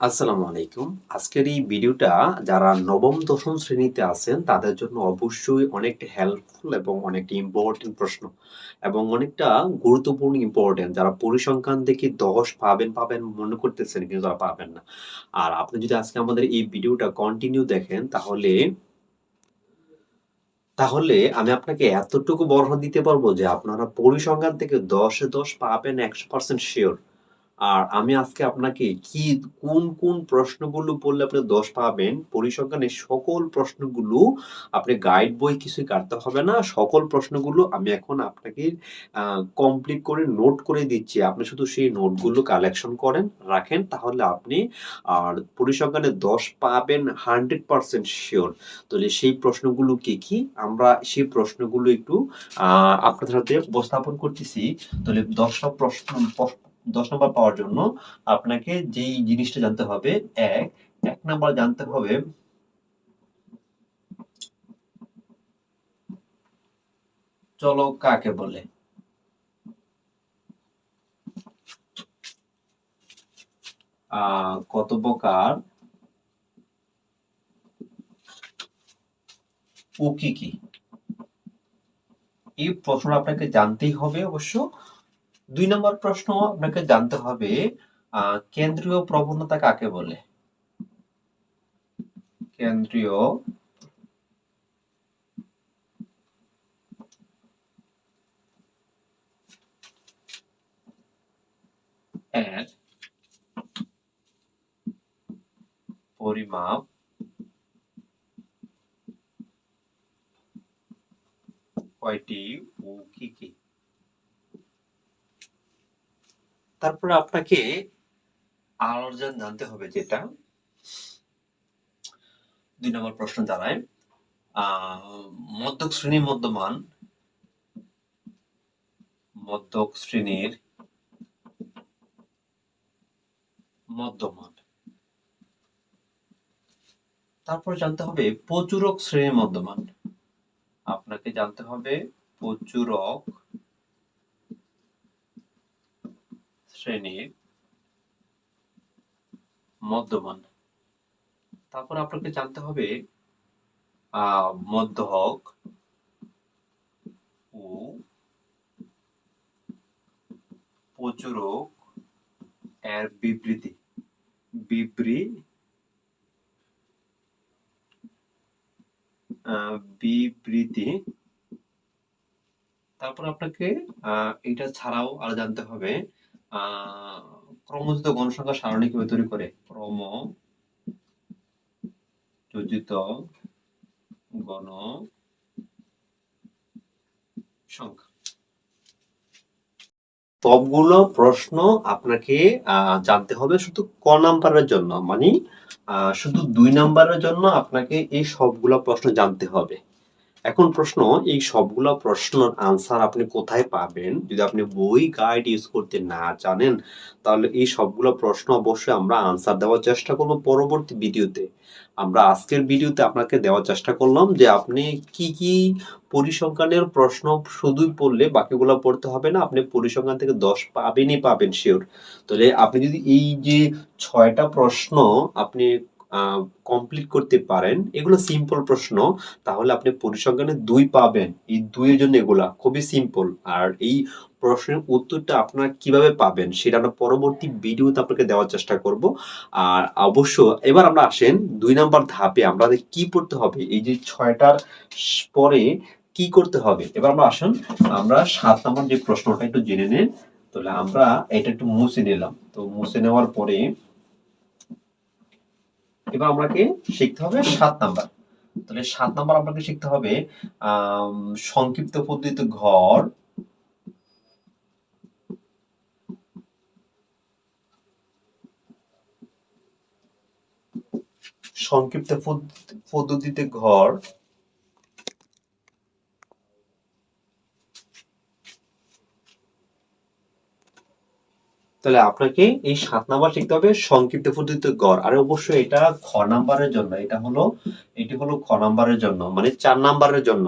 আসসালামু আলাইকুম। আজকের এই ভিডিওটা যারা নবম, দশম শ্রেণীতে আছেন তাদের জন্য অবশ্যই অনেকটা হেল্পফুল এবং অনেকটা ইম্পোর্টেন্ট প্রশ্ন এবং অনেকটা গুরুত্বপূর্ণ ইম্পোর্টেন্ট। যারা পরিসংখ্যান থেকে ১০ পাবেন, পাবেন মনে করতেছেন কিন্তু তারা পাবেন না। আর আপনি যদি আজকে আমাদের এই ভিডিওটা কন্টিনিউ দেখেন তাহলে তাহলে আমি আপনাকে এতটুকু বর্ণনা দিতে পারব যে আপনারা পরিসংখ্যান থেকে দশে দশ পাবেন ১০০% সিওর। আর আমি আজকে আপনাকে কি কোন, কোন প্রশ্নগুলো পড়লে আপনি ১০ পাবেন, পরিসংখ্যানের সকল প্রশ্নগুলো আপনি গাইড বই কিছুই কাটতে হবে না। সকল প্রশ্নগুলো আমি এখন আপনাকে কমপ্লিট করে নোট করে দিচ্ছি। আপনি শুধু সেই নোটগুলো কালেকশন করেন, রাখেন তাহলে আপনি আর পরিসংখ্যানে ১০ পাবেন 100% শিওর তাহলে সেই প্রশ্নগুলো কি, কি? আমরা সেই প্রশ্নগুলো একটু আপনাদের সাথে উপস্থাপন করতেছি। তাহলে ১০ টা প্রশ্ন ১০ নাম্বার পাওয়ার জন্য আপনাকে যেই জিনিসটা জানতে হবে এক এক নম্বর জানতে হবে চলক কাকে বলে? কত প্রকার? ও কি, কি? এই প্রশ্ন আপনাকে জানতেই হবে অবশ্য। ২ নম্বর প্রশ্ন আপনাকে জানতে হবে কেন্দ্রীয় প্রবণতা কাকে বলে? কেন্দ্রীয় পরিমাপ কয়টি ও কি, কি? তারপরে আপনাকে যা জানতে হবে যেটা ২ নম্বর প্রশ্ন দাঁড়ায় মধ্যক শ্রেণির মধ্যমান মধ্যক শ্রেণির মধ্যমান। তারপর জানতে হবে প্রচুরক শ্রেণির মধ্যমান। আপনাকে জানতে হবে প্রচুরক শ্রেণির মধ্যমান। তারপর আপনাকে জানতে হবে মধ্যক ও প্রচুরক এর বিবৃতি। বিবৃ বিবৃতি। তারপর আপনাকে এটা ছাড়াও আরও জানতে হবে ক্রমযোজিত গণসংখ্যার সারণী কীভাবে তৈরি করে? ক্রমযোজিত গণ সংখ্যা। সবগুলো প্রশ্ন আপনাকে জানতে হবে শুধু ক নাম্বারের জন্য। মানে শুধু দুই নাম্বারের জন্য আপনাকে এই সবগুলো প্রশ্ন জানতে হবে। এখন প্রশ্ন এই সবগুলা প্রশ্নের আনসার আপনি কোথায় পাবেন? যদি আপনি বই গাইড ইউজ করতে না জানেন, তাহলে এই সবগুলো প্রশ্ন অবশ্যই আমরা আনসার দেওয়ার চেষ্টা করব পরবর্তী ভিডিওতে। আমরা আজকের ভিডিওতে আপনাকে দেওয়ার চেষ্টা করলাম যে আপনি কি, কি পরিসংখ্যানের প্রশ্ন শুধুই পড়লে বাকিগুলো পড়তে হবে না। আপনি পরিসংখ্যান থেকে ১০ পাবেনই পাবেন শিওর তাহলে আপনি যদি এই যে ছয়টা প্রশ্ন আপনি কমপ্লিট করতে পারেন, এগুলো সিম্পল প্রশ্ন। তাহলে আপনি পরিসংখ্যানে দুই পাবেন। এই ২ এর জন্য এগুলা খুবই সিম্পল। আর এই প্রশ্নের উত্তরটা আপনারা কীভাবে পাবেন সেটা আমরা পরবর্তী ভিডিওতে আপনাকে দেওয়ার চেষ্টা করব। আর অবশ্য এবার আমরা আসেন দুই নাম্বার ধাপে আমাদের কি পড়তে হবে? এই যে ছয়টার পরে কি করতে হবে? এবার আমরা আসুন আমরা সাত নাম্বার যে প্রশ্নটা একটু জেনে নেন। তাহলে আমরা এটা একটু মুছে নিলাম। তো মুছে নেওয়ার পরে এবার আমাকে শিখতে হবে সাত নাম্বার। তাহলে সাত নাম্বার আপনাকে শিখতে হবে সংক্ষিপ্ত পদ্ধতিতে ঘর, সংক্ষিপ্ত পদ্ধতিতে ঘর তাহলে আপনাকে এই ৭ নাম্বার শিখতে হবে সংক্ষিপ্ত পদ্ধতিতে গড়। আর অবশ্যই এটা খ নাম্বারের জন্য। এটা হলো, এটি হলো খ নাম্বারের জন্য। মানে ৪ নাম্বারের জন্য।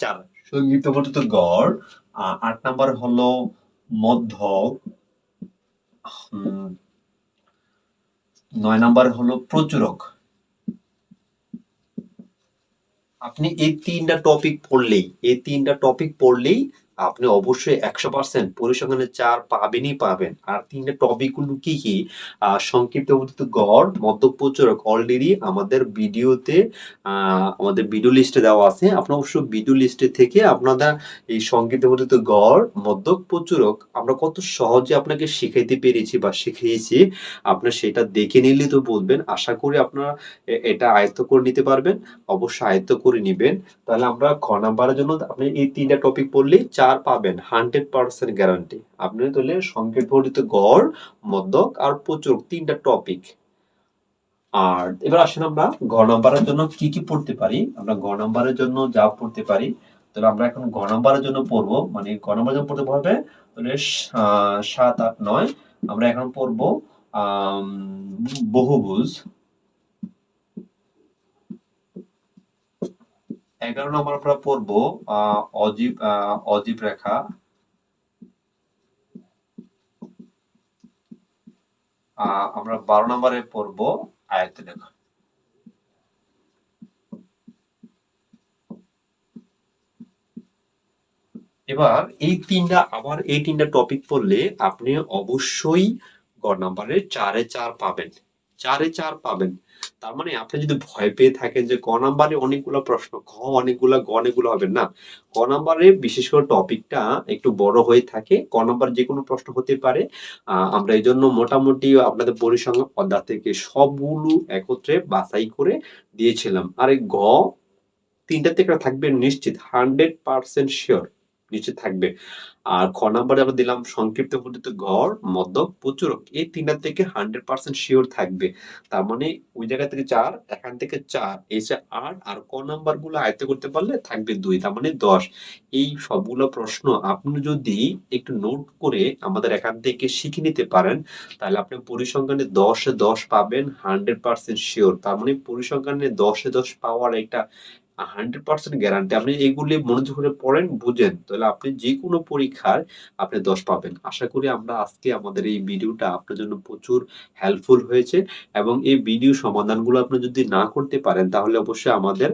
৪ সংক্ষিপ্ত পদ্ধতিতে গড়। আ ৮ নাম্বার হলো মধ্যক নয় নাম্বার হলো প্রচুরক আপনি এই তিনটা টপিক পড়লেই, এই তিনটা টপিক পড়লেই আপনি অবশ্যই একশো পার্সেন্ট পরিসংখ্যানে চার পাবেনই পাবেন। আর তিনটা টপিকগুলো কি কি? সংক্ষিপ্ত অবস্থিত গড়, মধ্যপ্রচুরক অলরেডি আমাদের ভিডিওতে আমাদের ভিডিও লিস্টে দেওয়া আছে। আপনার অবশ্য ভিডিও লিস্টে থেকে আপনারা এই সংক্ষিপ্ত অবস্থিত গড় মধ্যক আমরা কত সহজে আপনাকে শিখাইতে পেরেছি বা শিখিয়েছি, আপনার সেটা দেখে নিলে তো বলবেন। আশা করি আপনারা এটা আয়ত্ত করে নিতে পারবেন। অবশ্যই আয়ত্ত করে নিবেন। তাহলে আমরা খ নাম্বারের জন্য আপনি এই তিনটা টপিক পড়লেই চার পাবেন, হান্ড্রেড পার্সেন্ট গ্যারান্টি। আপনি তাহলে সংকেত বর্ধিত গড় মধ্যক আর প্রচুর, তিনটা টপিক আর এবার আসেন আমরা গ নাম্বারের জন্য কি কি পড়তে পারি। আমরা গ নাম্বারের জন্য যা পড়তে পারি, তাহলে আমরা এখন গ নাম্বারের জন্য পড়ব। মানে গ নাম্বারের জন্য পড়তে হবে, তাহলে সাত, আট, নয়। আমরা এখন পড়ব বহুভুজ। এগারো নম্বর আমরা পড়ব অজীব অজীব রেখা। আমরা বারো নম্বরে পড়ব আয়ত্ত রেখা এবার এই তিনটা, আবার এই তিনটা টপিক পড়লে আপনি অবশ্যই গ নাম্বারে চারে চার পাবেন। চারে চার পাবেন। তার মানে আপনি যদি ভয় পেয়ে থাকেন যে ক নাম্বারে অনেকগুলো প্রশ্ন, খ অনেকগুলো, গ অনেকগুলো হবে না? ক নাম্বারে বিশেষ করে টপিকটা একটু বড় হয়ে থাকে, ক নাম্বার যে কোনো প্রশ্ন হতে পারে। আমরা এই জন্য মোটামুটি আপনাদের পরিসংখ্যান অধ্যায় থেকে সবগুলো একত্রে বাছাই করে দিয়েছিলাম। আর গ তিনটা থেকে থাকবে নিশ্চিত, হান্ড্রেড পার্সেন্ট শিওর। নিচে থাকবে। আর খ নাম্বারে আমরা দিলাম সংক্ষিপ্ত পদ্ধতি গড়, মধ্যক, প্রচুরক। এই তিনটা থেকে হান্ড্রেড পার্সেন্ট শিওর থাকবে। তার মানে ওই জায়গা থেকে চার, এখান থেকে চার। এসে আট আর ক নাম্বারগুলো আয়ত্ত করতে পারলে থাকবে দুই, তার মানে দশ। এই সবগুলো প্রশ্ন আপনি যদি একটু নোট করে আমাদের এখান থেকে শিখে নিতে পারেন, তাহলে আপনি পরিসংখ্যানে দশে দশ পাবেন হান্ড্রেড পার্সেন্ট শিওর তার মানে পরিসংখ্যানে দশে দশ পাওয়ার একটা হান্ড্রেড পার্সেন্ট গ্যারান্টি আপনি এগুলি মনোযোগ করে পড়েন, বুঝেন। তাহলে আপনি যে কোনো পরীক্ষার আপনি দশ পাবেন। আশা করি আমরা আজকে আমাদের এই ভিডিওটা আপনার জন্য প্রচুর হেল্পফুল হয়েছে এবং এই ভিডিও সমাধানগুলো আপনি যদি না করতে পারেন, তাহলে অবশ্যই আমাদের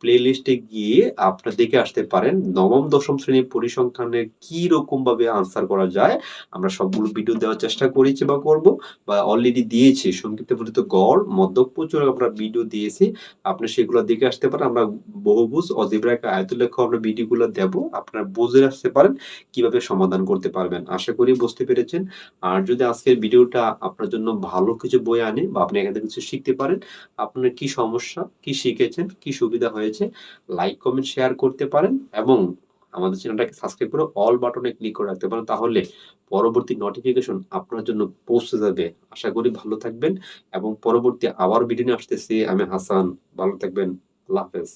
প্লে লিস্টে গিয়ে আপনি দেখে আসতে পারেন, নবম, দশম শ্রেণির পরিসংখ্যানের কি রকম ভাবে আনসার করা যায়। আমরা সবগুলো ভিডিও দেওয়ার চেষ্টা করেছি বা করব, বা অলরেডি দিয়েছি। সংক্ষিপ্ত বলিত গড়, মধ্যক প্রচুর আমরা ভিডিও দিয়েছি। আপনি সেগুলো দেখে আসতে পারেন। আমরা বহুভুজ অজিব্রাক আয়তুল্লেখ আমরা ভিডিওগুলো দেব। আপনারা বুঝে আসতে পারেন কীভাবে সমাধান করতে পারবেন। আশা করি বুঝতে পেরেছেন। আর যদি আজকের ভিডিওটা আপনার জন্য ভালো কিছু বই আনে বা আপনি এখান থেকে কিছু শিখতে পারেন, আপনার কি সমস্যা, কি শিখেছেন, কি সুবিধা হয়েছে লাইক কমেন্ট শেয়ার করতে পারেন এবং আমাদের চ্যানেলটাকে সাবস্ক্রাইব করে অল বাটনে ক্লিক করে রাখতে পারেন। তাহলে পরবর্তী নোটিফিকেশন আপনার জন্য পৌঁছে যাবে। আশা করি ভালো থাকবেন এবং পরবর্তী আবার ভিডিও নিয়ে আসতেছি। আমি হাসান, ভালো থাকবেন। আল্লাহ হাফেজ